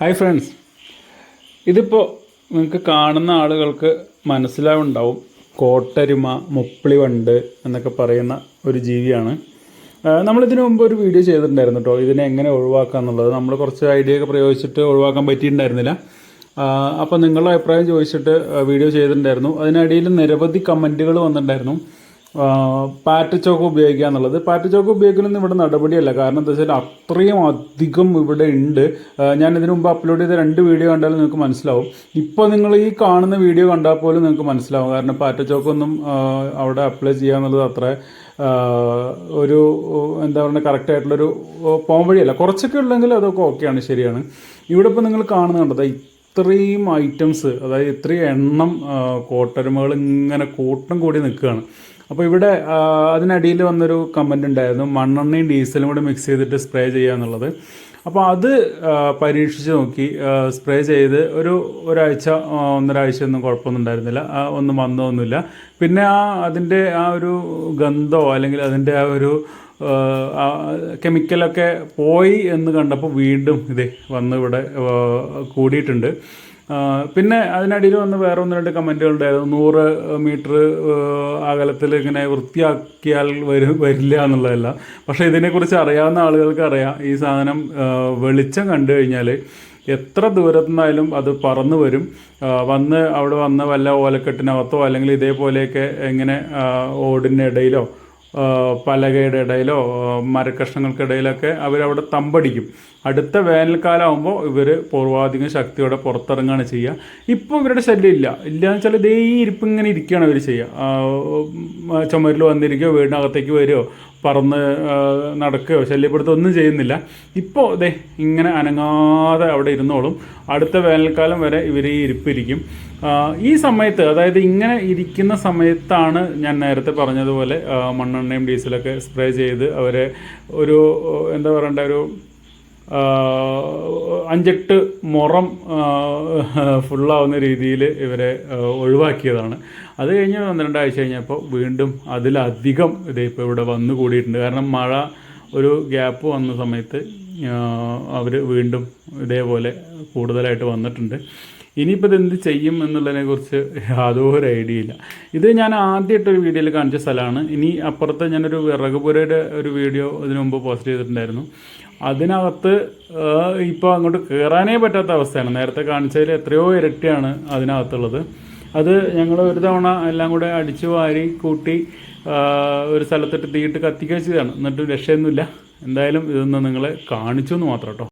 Hi friends ഇതിപ്പോൾ നിങ്ങൾക്ക് കാണുന്ന ആളുകൾക്ക് മനസ്സിലാവുണ്ടാവും. കോട്ടരുമ മുപ്പിളിവണ്ട് എന്നൊക്കെ പറയുന്ന ഒരു ജീവിയാണ്. നമ്മളിതിനു മുമ്പ് ഒരു വീഡിയോ ചെയ്തിട്ടുണ്ടായിരുന്നു കേട്ടോ ഇതിനെ എങ്ങനെ ഒഴിവാക്കുക എന്നുള്ളത്. നമ്മൾ കുറച്ച് ഐഡിയ ഒക്കെ പ്രയോഗിച്ചിട്ട് ഒഴിവാക്കാൻ പറ്റിയിട്ടുണ്ടായിരുന്നില്ല. അപ്പോൾ നിങ്ങളുടെ അഭിപ്രായം ചോദിച്ചിട്ട് വീഡിയോ ചെയ്തിട്ടുണ്ടായിരുന്നു. അതിനിടയിൽ നിരവധി കമന്റുകൾ വന്നിട്ടുണ്ടായിരുന്നു. പാറ്റ് ചോക്ക് ഉപയോഗിക്കുക എന്നുള്ളത്. പാറ്റ് ചോക്ക് ഉപയോഗിക്കലൊന്നും ഇവിടെ നടപടിയല്ല. കാരണം എന്താ വെച്ചാൽ അത്രയും അധികം ഇവിടെ ഉണ്ട്. ഞാൻ ഇതിനു മുമ്പ് അപ്ലോഡ് ചെയ്ത രണ്ട് വീഡിയോ കണ്ടാലും നിങ്ങൾക്ക് മനസ്സിലാവും. ഇപ്പോൾ നിങ്ങൾ ഈ കാണുന്ന വീഡിയോ കണ്ടാൽ പോലും നിങ്ങൾക്ക് മനസ്സിലാവും. കാരണം പാറ്റ് ചോക്കൊന്നും അവിടെ അപ്ലൈ ചെയ്യുക എന്നുള്ളത് അത്ര ഒരു എന്താ പറയുക കറക്റ്റ് ആയിട്ടുള്ളൊരു പോംവഴിയല്ല. വഴിയല്ല കുറച്ചൊക്കെ ഉള്ളെങ്കിൽ അതൊക്കെ ഓക്കെയാണ് ശരിയാണ്. ഇവിടെ ഇപ്പോൾ നിങ്ങൾ കാണുന്നത് കണ്ടത് ഇത്രയും ഐറ്റംസ് അതായത് ഇത്രയും എണ്ണം കോട്ടരുമകൾ ഇങ്ങനെ കൂട്ടം കൂടി നിൽക്കുകയാണ്. അപ്പോൾ ഇവിടെ അതിനടിയിൽ വന്നൊരു കമന്റ് ഉണ്ടായിരുന്നു മണ്ണെണ്ണയും ഡീസലും കൂടി മിക്സ് ചെയ്തിട്ട് സ്പ്രേ ചെയ്യുക എന്നുള്ളത്. അപ്പോൾ അത് പരീക്ഷിച്ച് നോക്കി. സ്പ്രേ ചെയ്ത് ഒരു ഒരാഴ്ച ഒന്നരാഴ്ച ഒന്നും കുഴപ്പമൊന്നും ഉണ്ടായിരുന്നില്ല. ഒന്നും വന്നതൊന്നുമില്ല പിന്നെ ആ അതിന്റെ ആ ഒരു ഗന്ധമോ അല്ലെങ്കിൽ അതിന്റെ ആ ഒരു കെമിക്കലൊക്കെ പോയി എന്ന് കണ്ടപ്പോൾ വീണ്ടും ഇതേ വന്ന് ഇവിടെ കൂടിയിട്ടുണ്ട്. പിന്നെ അതിനടിയിൽ വന്ന് വേറെ ഒന്ന് രണ്ട് കമന്റുകൾ ഉണ്ടായിരുന്നു നൂറ് മീറ്റർ അകലത്തിൽ ഇങ്ങനെ വൃത്തിയാക്കിയാൽ വരും വരില്ല എന്നുള്ളതല്ല. പക്ഷേ ഇതിനെക്കുറിച്ച് അറിയാവുന്ന ആളുകൾക്ക് അറിയാം. ഈ സാധനം വെളിച്ചം കണ്ടു കഴിഞ്ഞാൽ എത്ര ദൂരത്തു നിന്നായാലും അത് പറന്നു വരും. വന്ന് അവിടെ വന്ന് വല്ല ഓലക്കെട്ടിനകത്തോ അല്ലെങ്കിൽ ഇതേപോലെയൊക്കെ എങ്ങനെ ഓടിനിടയിലോ പലകയുടെ ഇടയിലോ മരക്കഷ്ണങ്ങൾക്കിടയിലൊക്കെ അവരവിടെ തമ്പടിക്കും. അടുത്ത വേനൽക്കാലമാകുമ്പോൾ ഇവർ പൂർവാധികം ശക്തിയോടെ പുറത്തിറങ്ങുകയാണ് ചെയ്യുക ഇപ്പോൾ ഇവരുടെ ശല്യം ഇല്ല. ഇല്ല എന്ന് വെച്ചാൽ ഇതേ ഈ ഇരിപ്പ് ഇങ്ങനെ ഇരിക്കുകയാണ് ഇവർ ചെയ്യുക ചുമരിൽ വന്നിരിക്കുകയോ വീടിനകത്തേക്ക് വരുമോ പറന്ന് നടക്കുകയോ ശല്യപ്പെടുത്തുകയോ ഒന്നും ചെയ്യുന്നില്ല. ഇപ്പോൾ ദേ ഇങ്ങനെ അനങ്ങാതെ അവിടെ ഇരുന്നോളും. അടുത്ത വേനൽക്കാലം വരെ ഇവർ ഈ ഇരിപ്പിരിക്കും. ഈ സമയത്ത് അതായത് ഇങ്ങനെ ഇരിക്കുന്ന സമയത്താണ് ഞാൻ നേരത്തെ പറഞ്ഞതുപോലെ മണ്ണെണ്ണയും ഡീസലൊക്കെ സ്പ്രേ ചെയ്ത് അവരെ ഒരു എന്താ പറയണ്ട ഒരു അഞ്ചെട്ട് മുറം ഫുള്ളാവുന്ന രീതിയിൽ ഇവരെ ഒഴിവാക്കിയതാണ്. അത് കഴിഞ്ഞ് പന്ത്രണ്ടാഴ്ച കഴിഞ്ഞപ്പോൾ വീണ്ടും അതിലധികം ഇതിപ്പോൾ ഇവിടെ വന്നു കൂടിയിട്ടുണ്ട്. കാരണം മഴ ഒരു ഗ്യാപ്പ് വന്ന സമയത്ത് അവർ വീണ്ടും ഇതേപോലെ കൂടുതലായിട്ട് വന്നിട്ടുണ്ട്. ഇനിയിപ്പോൾ ഇതെന്ത് ചെയ്യും എന്നുള്ളതിനെ കുറിച്ച് യാതൊരു ഐഡിയ ഇല്ല. ഇത് ഞാൻ ആദ്യമായിട്ട് ഒരു വീഡിയോയിൽ കാണിച്ച സ്ഥലമാണ്. ഇനി അപ്പുറത്ത് ഞാനൊരു വിറകുപുരയുടെ ഒരു വീഡിയോ ഇതിനു മുമ്പ് പോസ്റ്റ് ചെയ്തിട്ടുണ്ടായിരുന്നു. അതിനകത്ത് ഇപ്പോൾ അങ്ങോട്ട് കയറാനേ പറ്റാത്ത അവസ്ഥയാണ്. നേരത്തെ കാണിച്ചതിൽ എത്രയോ ഇരട്ടിയാണ് അതിനകത്തുള്ളത്. അത് ഞങ്ങൾ ഒരു തവണ എല്ലാം കൂടെ അടിച്ചു വാരി കൂട്ടി ഒരു സ്ഥലത്തിട്ട് തീയിട്ട് കത്തിക്കുക ചെയ്തതാണ്. എന്നിട്ട് രക്ഷയൊന്നുമില്ല. എന്തായാലും ഇതൊന്ന് നിങ്ങളെ കാണിച്ചു എന്ന് മാത്രം കേട്ടോ.